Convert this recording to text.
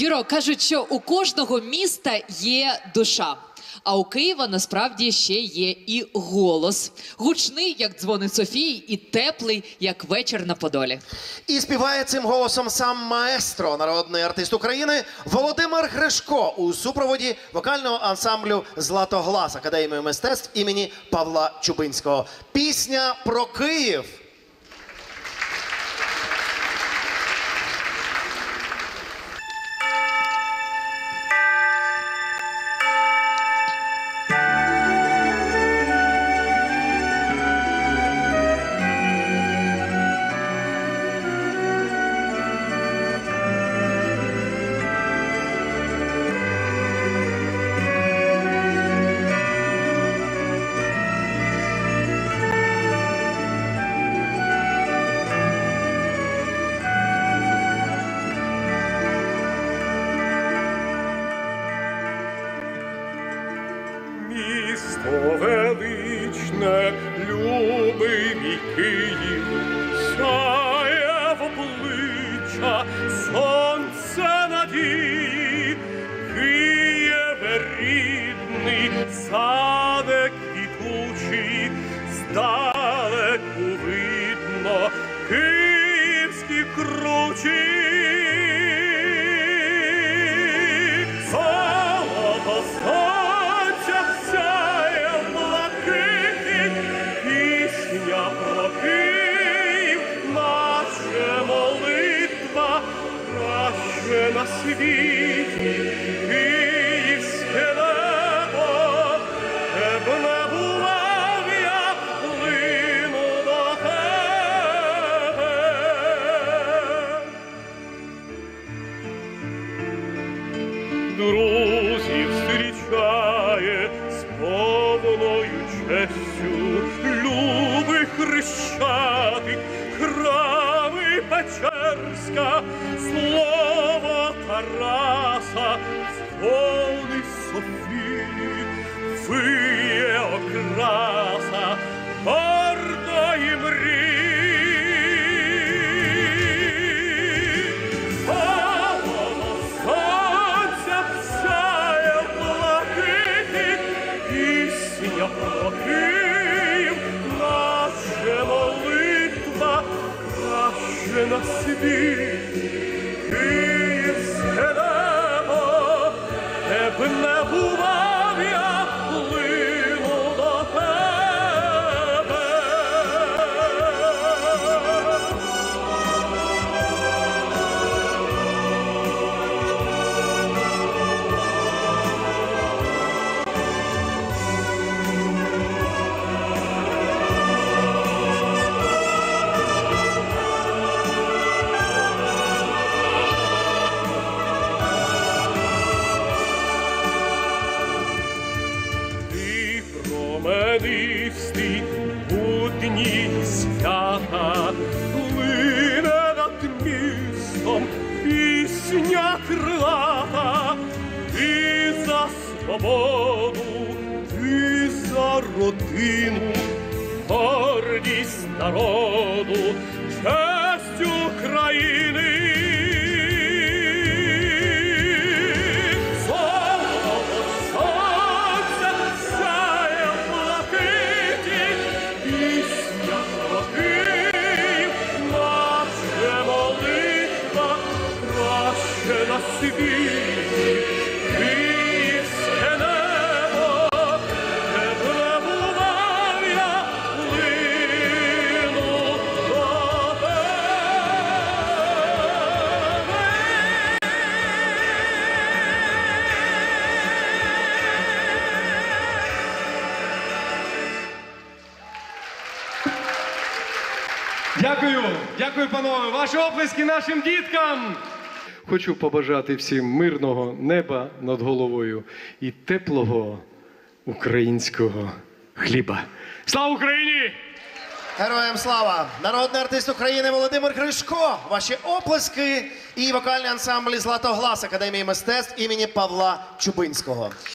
Юро, кажуть, що у кожного міста є душа. А у Києва насправді ще є і голос. Гучний, як дзвони Софії, і теплий, як вечір на Подолі. І співає цим голосом сам маестро, народний артист України Володимир Гришко у супроводі вокального ансамблю Златоглас Академії мистецтв імені Павла Чубинського. Пісня про Київ. Місто величне, любий мій Київ, сяє в обличчя сонце надії, Києве рідний, саде квітучий, здалеку видно київські кручі. Світі, київське зустрічає з повною честю, любий хрещатик, храми Печерська, слово Тараса, сповни Софії, виє окраса гордої мрії. Павло сонця сяє в пісня про Київ, наша молитва, краще на світі, київське де б не бував я, променистий будні свята, плине над містом пісня крилата, ти за свободу, ти за родину, гордість народу, Дякую, дякую, панове. Ваші оплески нашим діткам. Хочу побажати всім мирного неба над головою і теплого українського хліба. Слава Україні! Героям слава! Народний артист України Володимир Гришко. Ваші оплески і вокальний ансамбль Златоглас Академії мистецтв імені Павла Чубинського.